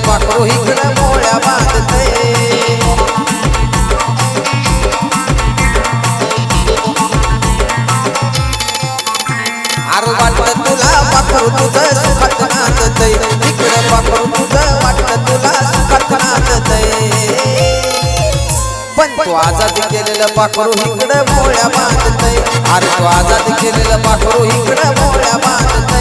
पाखरू इकडं पोळ्या बांधते. आर वाटत तुला पाखरू तुझं सुखात नाचत इकडे तुझं वाटत तुला सुखात नाचत पण तू आजाद केलेलं पाखरू इकडं मोळ्या बांधत आर तू आजाद केलेलं पाखरू इकडे मोळ्या बांधत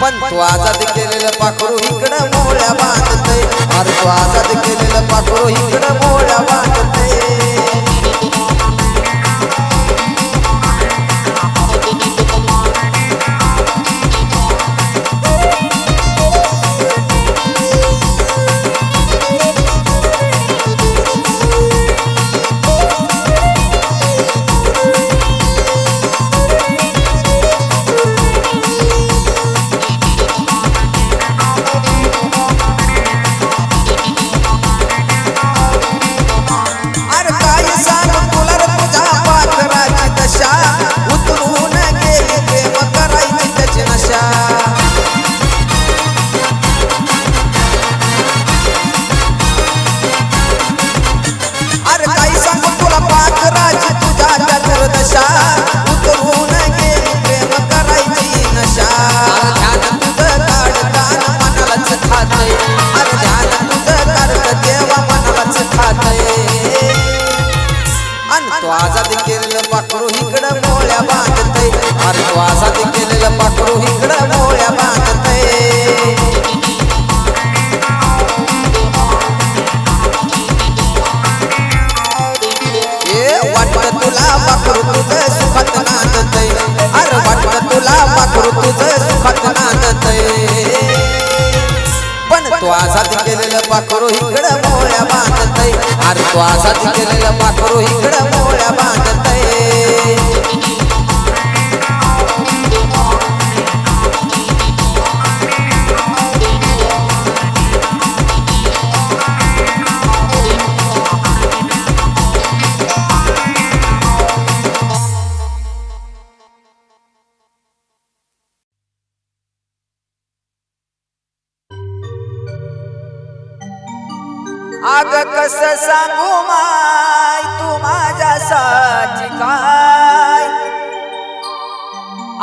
पण तो आजाद केलेलं पाखरू इकडं मोळ्या बांधते अरे तो आजाद केलेलं पाखरू इकडं मोळ्या बांधते पाखरू इकडं मोळ्या बांधतय. अरे तो आसाद केलेलं पाखरू इकडं मोळ्या बांधतय. आग कस सांगू माय? तू माझ्यासाठी काय?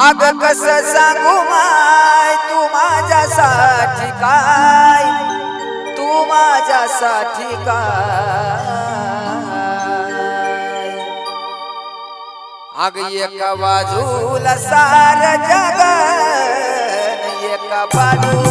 आग कस सांगू माय? तू माझ्यासाठी काय? तू माझ्यासाठी काय? आग एक बाजूला सार जग एक बाजू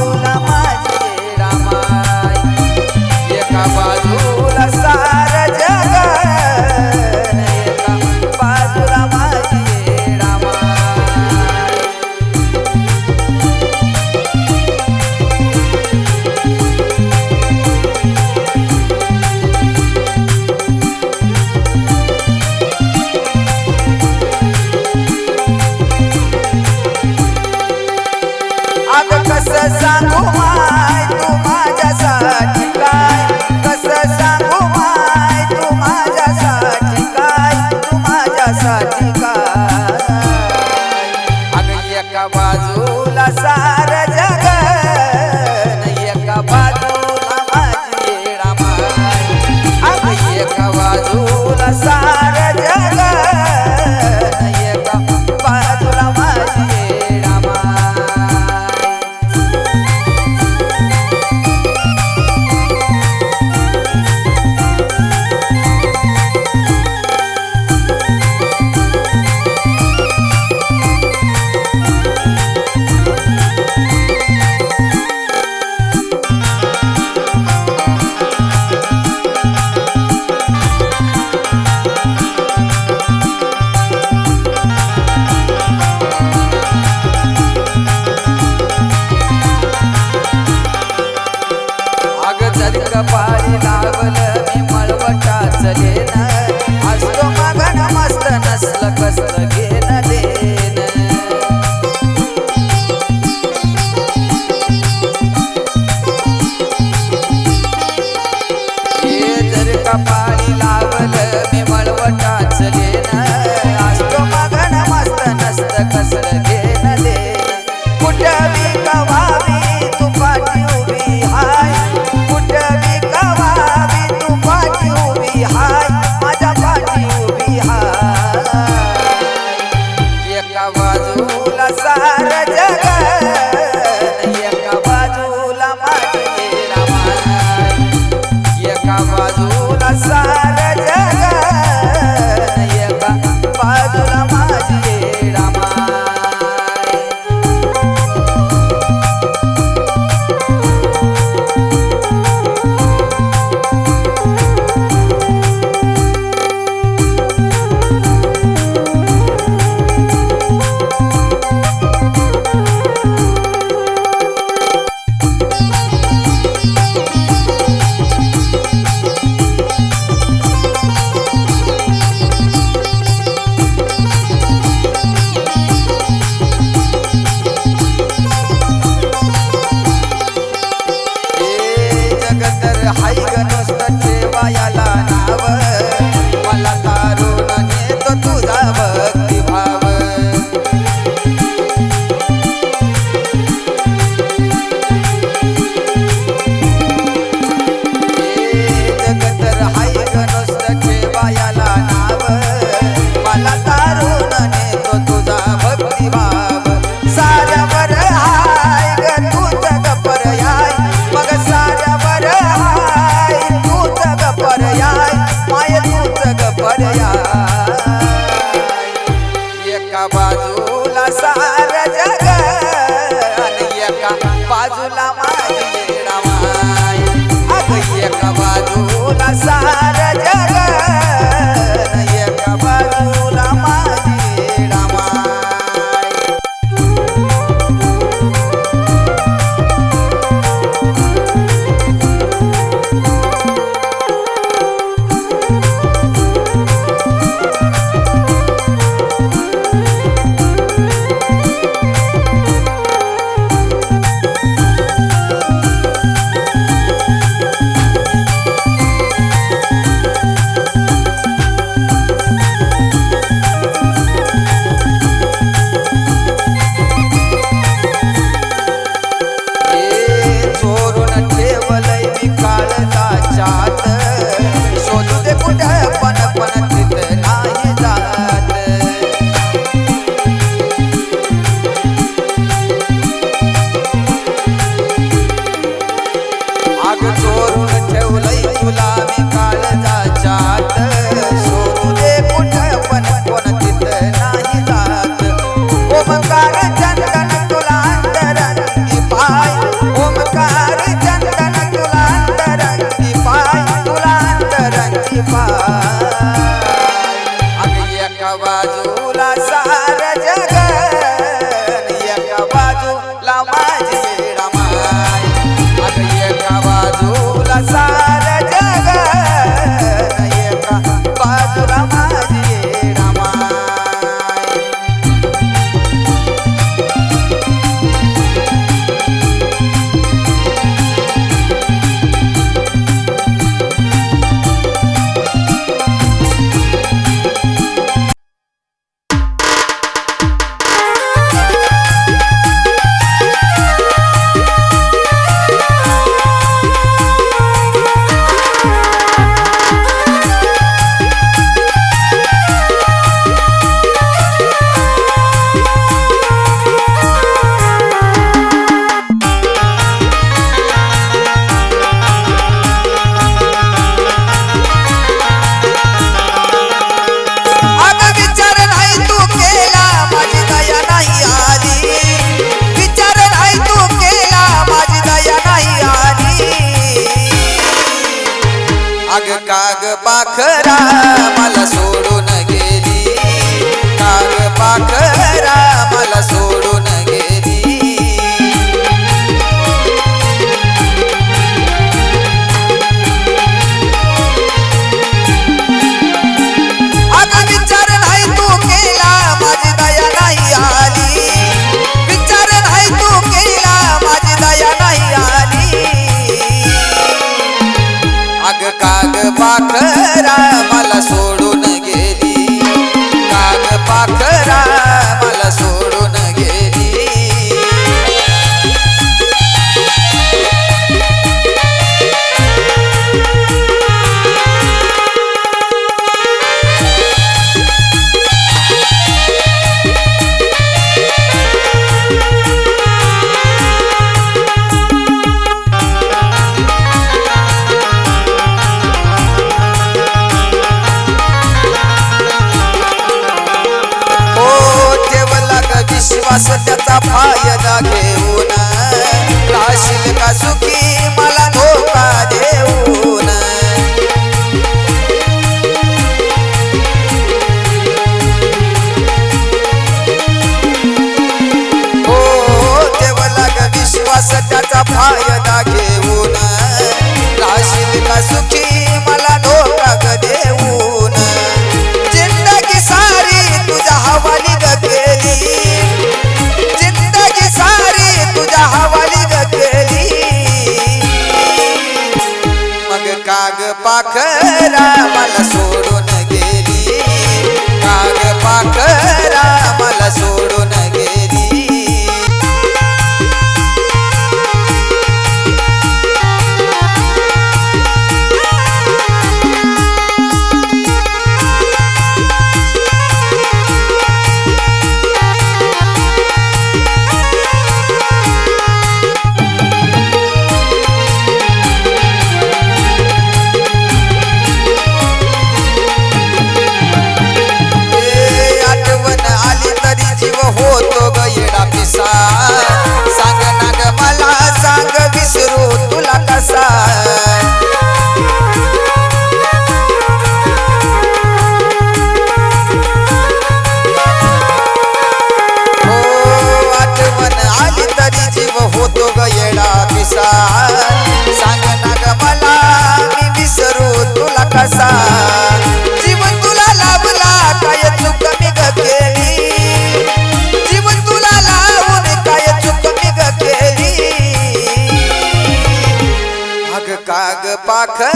পাখা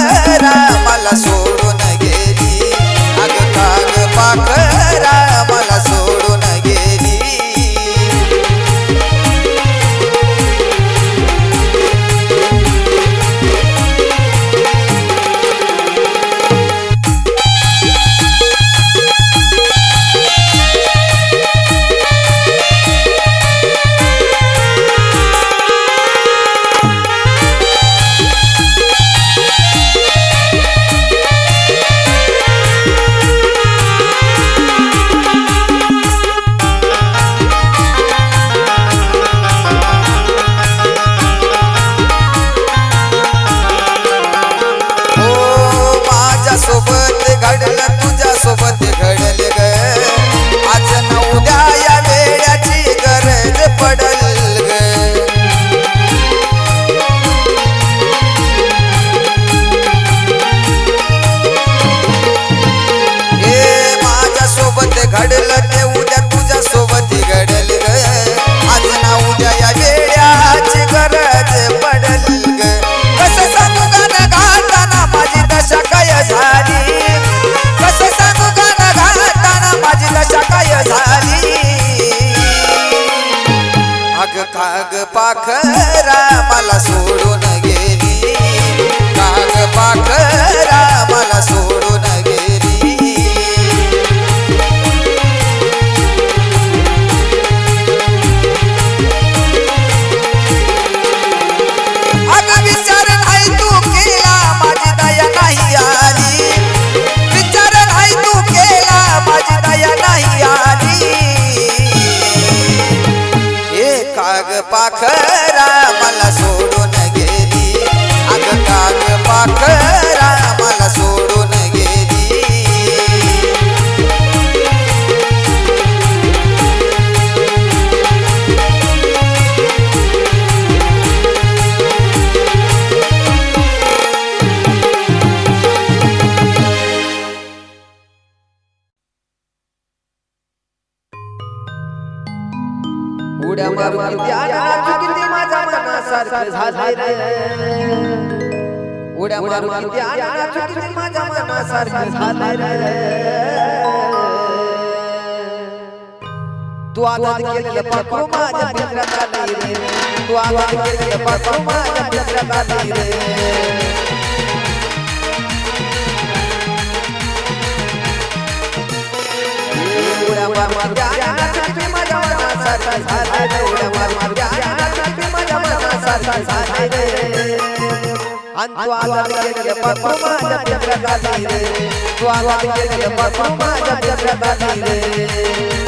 पाखरा उड्या मारून माझ्या मनासारखं झालंय रे तू आजाद केलेलं पाखरू माझ्या आली रे. तू आजाद केलेलं पाखरू माझ्या आली माझ्या मनासारखं रे. उड्या आणि तू आजाद केलेलं पाखरू माझ्या आली रे तू आजाद केलेलं माझ्या आली रे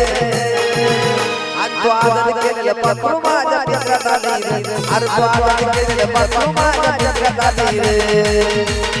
आजाद केलेलं पाखरू माझ्या पिंजऱ्यात आली रे अरे तू आजाद केलेलं पाखरू माझ्या पिंजऱ्यात आली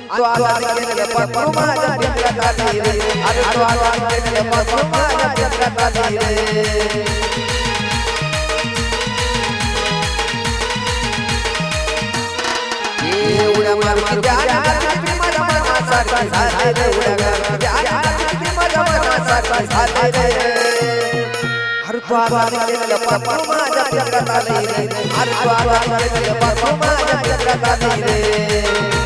आणि तो आजाद केलेलं पाखरू माझ्या पिंजऱ्यात आली रे. अरे तो माझ्या आली रे. माझ्या मनासारखी रे. माझ्या मनासारखी रे. माझ्या आली रे माझ्या आली रे.